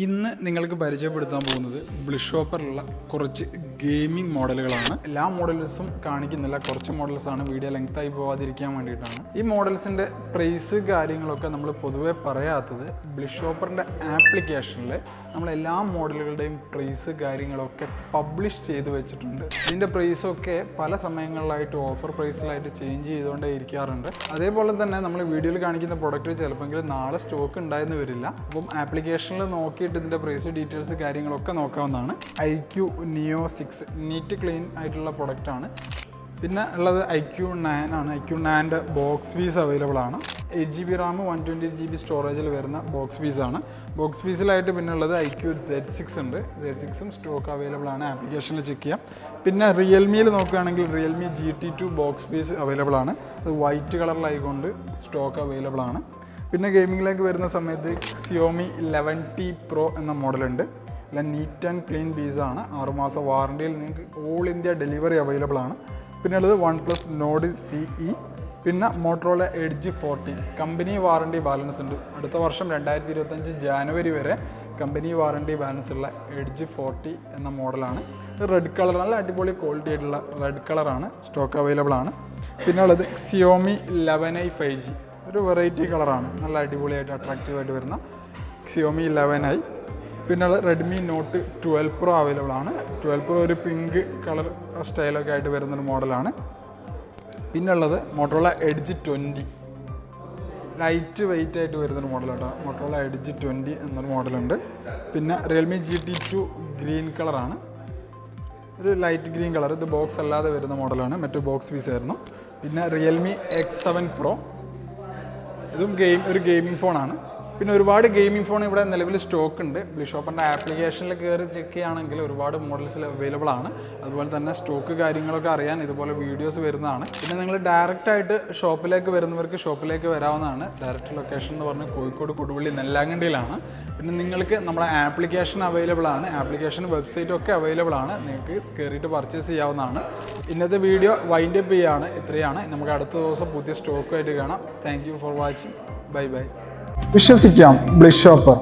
ഇന്ന് നിങ്ങൾക്ക് പരിചയപ്പെടുത്താൻ പോകുന്നത് ബ്ലിഷോപ്പറിലുള്ള കുറച്ച് ഗെയിമിംഗ് മോഡലുകളാണ് എല്ലാ മോഡൽസും കാണിക്കുന്നില്ല. കുറച്ച് മോഡൽസ് ആണ്. വീഡിയോ ആയി പോവാതിരിക്കാൻ വേണ്ടിയിട്ടാണ്. ഈ മോഡൽസിന്റെ പ്രൈസ് കാര്യങ്ങളൊക്കെ നമ്മൾ പൊതുവെ പറയാത്തത് ബ്ലിഷോപ്പറിന്റെ ആപ്ലിക്കേഷനിൽ നമ്മൾ എല്ലാ മോഡലുകളുടെയും പ്രൈസ് കാര്യങ്ങളൊക്കെ പബ്ലിഷ് ചെയ്ത് വെച്ചിട്ടുണ്ട്. ഇതിന്റെ പ്രൈസൊക്കെ പല സമയങ്ങളിലായിട്ട് ഓഫർ പ്രൈസിലായിട്ട് ചേഞ്ച് ചെയ്തുകൊണ്ടേ ഇരിക്കാറുണ്ട്. അതേപോലെ തന്നെ നമ്മൾ വീഡിയോയിൽ കാണിക്കുന്ന പ്രൊഡക്റ്റ് ചിലപ്പോൾ നാളെ സ്റ്റോക്ക് ഉണ്ടായെന്ന് വരില്ല. അപ്പം ആപ്ലിക്കേഷനിൽ നോക്കിയിട്ട് ഇതിന്റെ പ്രൈസ് ഡീറ്റെയിൽസ് കാര്യങ്ങളൊക്കെ നോക്കാവുന്നതാണ്. IQOO neo six neat clean ആയിട്ടുള്ള പ്രൊഡക്റ്റാണ് പിന്നെ ഉള്ളത് ഐ ക്യു നയൻ ആണ്. ഐ ക്യു നയന്റെ ബോക്സ് പീസ് അവൈലബിൾ ആണ്. Eight GB RAM one twenty GB സ്റ്റോറേജിൽ വരുന്ന ബോക്സ് പീസാണ് ബോക്സ് പീസിലായിട്ട് പിന്നെ ഉള്ളത് ഐ ക്യു സെഡ് സിക്സ് ഉണ്ട്. സെഡ് സിക്സും സ്റ്റോക്ക് അവൈലബിൾ ആണ്. ആപ്ലിക്കേഷനിൽ ചെക്ക് ചെയ്യാം. പിന്നെ റിയൽമിയിൽ നോക്കുകയാണെങ്കിൽ Realme GT two box piece available ആണ്. അത് വൈറ്റ് കളറിലായിക്കൊണ്ട് സ്റ്റോക്ക് അവൈലബിൾ ആണ്. പിന്നെ ഗെയിമിങ്ങിലേക്ക് വരുന്ന സമയത്ത് സിയോമി ഇലവൻ ടി പ്രോ എന്ന മോഡലുണ്ട്. എല്ലാം നീറ്റ് ആൻഡ് ക്ലീൻ പീസാണ് ആറുമാസം വാറണ്ടിയിൽ നിങ്ങൾക്ക് ഓൾ ഇന്ത്യ ഡെലിവറി അവൈലബിൾ ആണ്. പിന്നെ ഉള്ളത് one plus Nord C E പിന്നെ Motorola edge forty company warranty balance ഉണ്ട്. അടുത്ത വർഷം രണ്ടായിരത്തി ഇരുപത്തഞ്ച് ജാനുവരി വരെ കമ്പനി വാറണ്ടി ബാലൻസ് ഉള്ള എഡ്ജ് ഫോർട്ടി എന്ന മോഡലാണ്. റെഡ് കളർ നല്ല അടിപൊളി ക്വാളിറ്റി ആയിട്ടുള്ള റെഡ് കളറാണ് സ്റ്റോക്ക് അവൈലബിൾ ആണ്. പിന്നെ ഉള്ളത് Xiaomi eleven i five G ഒരു വെറൈറ്റി കളറാണ് നല്ല അടിപൊളിയായിട്ട് അട്രാക്റ്റീവായിട്ട് വരുന്ന സിയോമി ലെവൻ ഐ പിന്നെ Redmi note twelve pro available ആണ്. ട്വൽവ് പ്രോ ഒരു പിങ്ക് കളർ സ്റ്റൈലൊക്കെ ആയിട്ട് വരുന്നൊരു മോഡലാണ് പിന്നെ ഉള്ളത് Motorola edge twenty light weight ആയിട്ട് വരുന്നൊരു മോഡലാണ് മോട്ടോള എഡ്ജ് ട്വന്റി എന്നൊരു മോഡലുണ്ട് പിന്നെ Realme G T two green കളറാണ് ഒരു ലൈറ്റ് ഗ്രീൻ കളർ ഇത് ബോക്സ് അല്ലാതെ വരുന്ന മോഡലാണ് മറ്റു ബോക്സ് പീസ് ആയിരുന്നു. പിന്നെ റിയൽമി എക്സ് സെവൻ പ്രോ ഇതും ഗെയിം ഒരു ഗെയിമിംഗ് ഫോണാണ്. പിന്നെ ഒരുപാട് ഗെയിമിംഗ് ഫോൺ ഇവിടെ നിലവിൽ സ്റ്റോക്ക് ഉണ്ട് ബ്ലിഷോപ്പറിന്റെ ആപ്ലിക്കേഷനിൽ കയറി ചെക്ക് ചെയ്യുകയാണെങ്കിൽ ഒരുപാട് മോഡൽസിൽ അവൈലബിൾ ആണ്. അതുപോലെ തന്നെ സ്റ്റോക്ക് കാര്യങ്ങളൊക്കെ അറിയാൻ ഇതുപോലെ വീഡിയോസ് വരുന്നതാണ്. പിന്നെ നിങ്ങൾ ഡയറക്റ്റ് ആയിട്ട് ഷോപ്പിലേക്ക് വരുന്നവർക്ക് ഷോപ്പിലേക്ക് വരാവുന്നതാണ്. ഡയറക്റ്റ് ലൊക്കേഷൻ എന്ന് പറഞ്ഞാൽ കോഴിക്കോട് കൊടുവള്ളി നെല്ലാങ്കണ്ടിയിലാണ്. പിന്നെ നിങ്ങൾക്ക് നമ്മുടെ ആപ്ലിക്കേഷൻ അവൈലബിൾ ആണ്. ആപ്ലിക്കേഷൻ വെബ്സൈറ്റ് ഒക്കെ അവൈലബിൾ ആണ്. നിങ്ങൾക്ക് കയറിയിട്ട് പർച്ചേസ് ചെയ്യാവുന്നതാണ്. ഇന്നത്തെ വീഡിയോ വൈൻഡ് അപ്പ് ചെയ്യാണ്. ഇത്രയാണ്. നമുക്ക് അടുത്ത ദിവസം പുതിയ സ്റ്റോക്കുമായിട്ട് കാണാം. Thank for watching bye bye വിശ്വസിക്കാം ബ്ലിഷ് ഷോപ്പർ